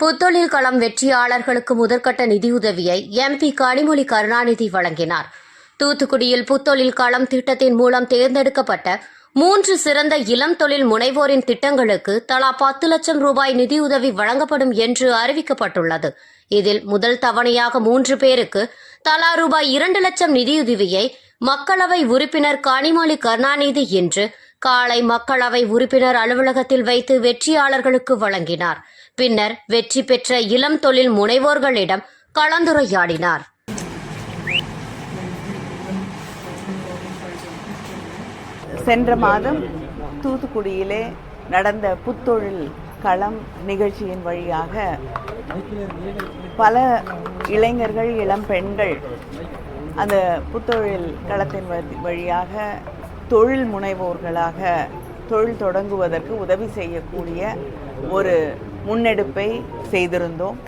புத்தொழில் களம் வெற்றியாளர்களுக்கு முதற்கட்ட நிதியுதவியை எம்பி கனிமொழி கருணாநிதி வழங்கினார். தூத்துக்குடியில் புத்தொழில் களம் திட்டத்தின் மூலம் தேர்ந்தெடுக்கப்பட்ட மூன்று சிறந்த இளம் தொழில் முனைவோரின் திட்டங்களுக்கு தலா பத்து லட்சம் ரூபாய் நிதியுதவி வழங்கப்படும் என்று அறிவிக்கப்பட்டுள்ளது. இதில் முதல் தவணையாக மூன்று பேருக்கு தலா ரூபாய் இரண்டு லட்சம் நிதியுதவியை மக்களவை உறுப்பினர் கனிமொழி கருணாநிதி இன்று காலை மக்களவை உறுப்பினர் அலுவலகத்தில் வைத்து வெற்றியாளர்களுக்கு வழங்கினார். பின்னர் வெற்றி பெற்ற இளம் தொழில் முனைவோர்களிடம் கலந்துரையாடினார். சென்ற மாதம் தூத்துக்குடியிலே நடந்த புத்தொழில் களம் நிகழ்ச்சியின் வழியாக பல இளைஞர்கள் இளம் பெண்கள் அந்த புத்தொழில் களத்தின் வழியாக தொழில் முனைவோர்களாக தொழில் தொடங்குவதற்கு உதவி செய்யக்கூடிய ஒரு முன்னெடுப்பை செய்திருந்தோம்.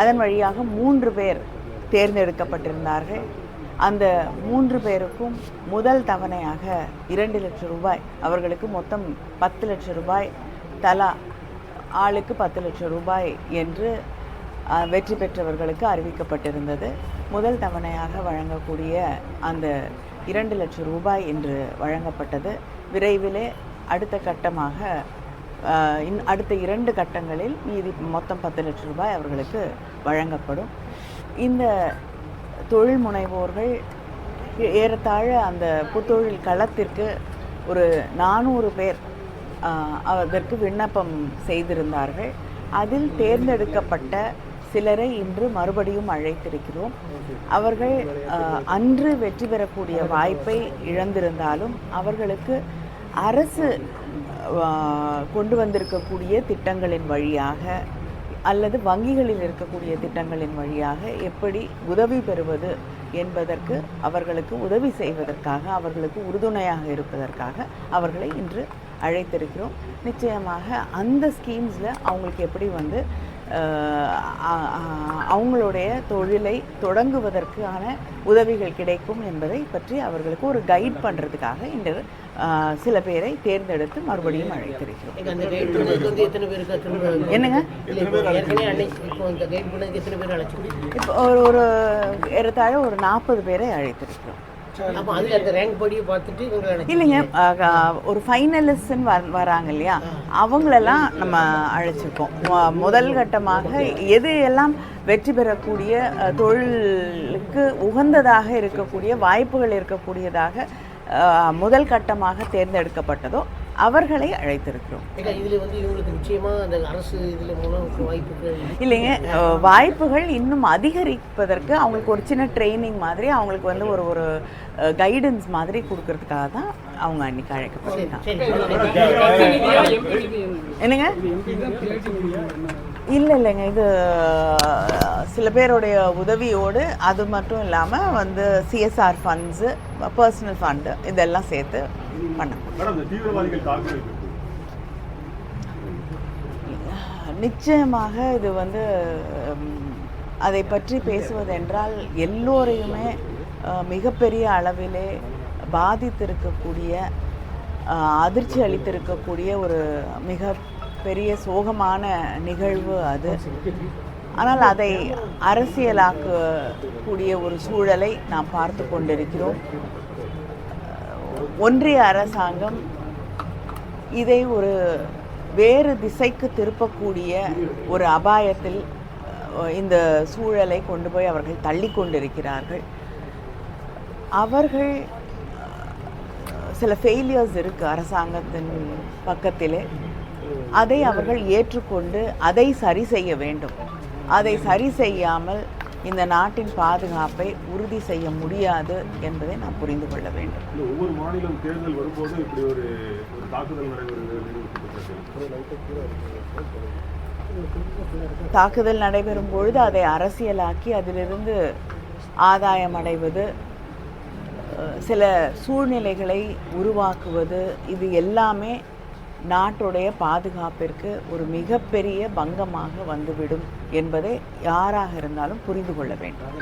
அதன் வழியாக மூன்று பேர் தேர்ந்தெடுக்கப்பட்டிருந்தார்கள். அந்த மூன்று பேருக்கும் முதல் தவணையாக இரண்டு லட்சம் ரூபாய் அவர்களுக்கு மொத்தம் பத்து லட்சம் ரூபாய் தலா ஆளுக்கு பத்து லட்சம் ரூபாய் என்று வெற்றி பெற்றவர்களுக்கு அறிவிக்கப்பட்டிருந்தது. முதல் தவணையாக வழங்கக்கூடிய அந்த இரண்டு லட்சம் ரூபாய் என்று வழங்கப்பட்டது. விரைவிலே அடுத்த கட்டமாக இன் அடுத்த இரண்டு கட்டங்களில் மீதி மொத்தம் பத்து லட்சம் ரூபாய் அவர்களுக்கு வழங்கப்படும். இந்த தொழில் முனைவோர்கள் ஏறத்தாழ அந்த புத்தொழில் களத்திற்கு ஒரு நானூறு பேர் அதற்கு விண்ணப்பம் செய்திருந்தார்கள். அதில் தேர்ந்தெடுக்கப்பட்ட சிலரை இன்று மறுபடியும் அழைத்திருக்கிறோம். அவர்கள் அன்று வெற்றி பெறக்கூடிய வாய்ப்பை இழந்திருந்தாலும் அவர்களுக்கு அரசு கொண்டு வந்திருக்கக்கூடிய திட்டங்களின் வழியாக அல்லது வங்கிகளில் இருக்கக்கூடிய திட்டங்களின் வழியாக எப்படி உதவி பெறுவது என்பதற்கு அவர்களுக்கு உதவி செய்வதற்காக அவர்களுக்கு உறுதுணையாக இருப்பதற்காக அவர்களை இன்று அழைத்திருக்கிறோம். நிச்சயமாக அந்த ஸ்கீம்ஸில் அவங்களுக்கு எப்படி வந்து அவங்களுடைய தொழிலை தொடங்குவதற்கான உதவிகள் கிடைக்கும் என்பதை பற்றி அவர்களுக்கு ஒரு கைட் பண்ணுறதுக்காக இன்று அஹ், சில பேரை தேர்ந்தெடுத்து மறுபடியும் அழைத்திருக்கிறோம். என்னங்க? இந்த இப்போ ஒரு ஒரு ஏறத்தாழ ஒரு நாற்பது பேரை அழைத்திருக்கிறோம். அப்போ அதில் அந்த ரேங்க் படியை பார்த்துட்டு இவங்களை அழைச்சி இல்லைங்க ஒரு ஃபைனலிஸ்ட்னு வர வராங்க இல்லையா? அவங்களெல்லாம் நம்ம அழைச்சிருக்கோம். முதல் கட்டமாக எது எல்லாம் வெற்றி பெறக்கூடிய தொழிலுக்கு உகந்ததாக இருக்கக்கூடிய வாய்ப்புகள் இருக்கக்கூடியதாக முதல் கட்டமாக தேர்ந்தெடுக்கப்பட்டதோ அவர்களை அழைத்திருக்கிறோம். ஏன்னா இதில் வந்து இவங்களுக்கு நிச்சயமாக அந்த அரசு இதில் மூலம் வாய்ப்புகள் இல்லைங்க வாய்ப்புகள் இன்னும் அதிகரிப்பதற்கு அவங்களுக்கு ஒரு சின்ன ட்ரைனிங் மாதிரி அவங்களுக்கு வந்து ஒரு ஒரு கைடன்ஸ் மாதிரி கொடுக்கறதுக்காக தான் அவங்க அன்னைக்கு அழைக்கப்பட்டிருக்காங்க. என்னங்க? இல்லை இல்லைங்க. இது சில பேருடைய உதவியோடு அது மட்டும் இல்லாமல் வந்து சிஎஸ்ஆர் ஃபண்ட்ஸு பர்சனல் ஃபண்டு இதெல்லாம் சேர்த்து பண்ண நிச்சயமாக இது வந்து அதை பற்றி பேசுவதென்றால் எல்லோரையுமே மிகப்பெரிய அளவிலே பாதித்திருக்கக்கூடிய அதிர்ச்சி அளித்திருக்கக்கூடிய ஒரு மிக பெரிய சோகமான நிகழ்வு அது. ஆனால் அதை அரசியலாக்கக்கூடிய ஒரு சூழலை நாம் பார்த்து கொண்டிருக்கிறோம். ஒன்றிய அரசாங்கம் இதை ஒரு வேறு திசைக்கு திருப்பக்கூடிய ஒரு அபாயத்தில் இந்த சூழலை கொண்டு போய் அவர்கள் தள்ளி கொண்டிருக்கிறார்கள். அவர்கள் சில ஃபெயிலியர்ஸ் இருக்கு அரசாங்கத்தின் பக்கத்திலே. அதை அவர்கள் ஏற்றுக்கொண்டு அதை சரி செய்ய வேண்டும். அதை சரி செய்யாமல் இந்த நாட்டின் பாதுகாப்பை உறுதி செய்ய முடியாது என்பதை நாம் புரிந்து கொள்ள வேண்டும். ஒவ்வொரு மாநிலம் தேர்தல் வரும்போது இப்படி ஒரு தாக்குதல் நடைபெறுகிறது தாக்குதல் நடைபெறும் பொழுது அதை அரசியலாக்கி அதிலிருந்து ஆதாயம் அடைவது சில சூழ்நிலைகளை உருவாக்குவது இது எல்லாமே நாட்டுடைய பாதுகாப்பிற்கு ஒரு மிகப்பெரிய பங்கமாக வந்துவிடும் என்பதை யாராக இருந்தாலும் புரிந்து கொள்ள வேண்டும்.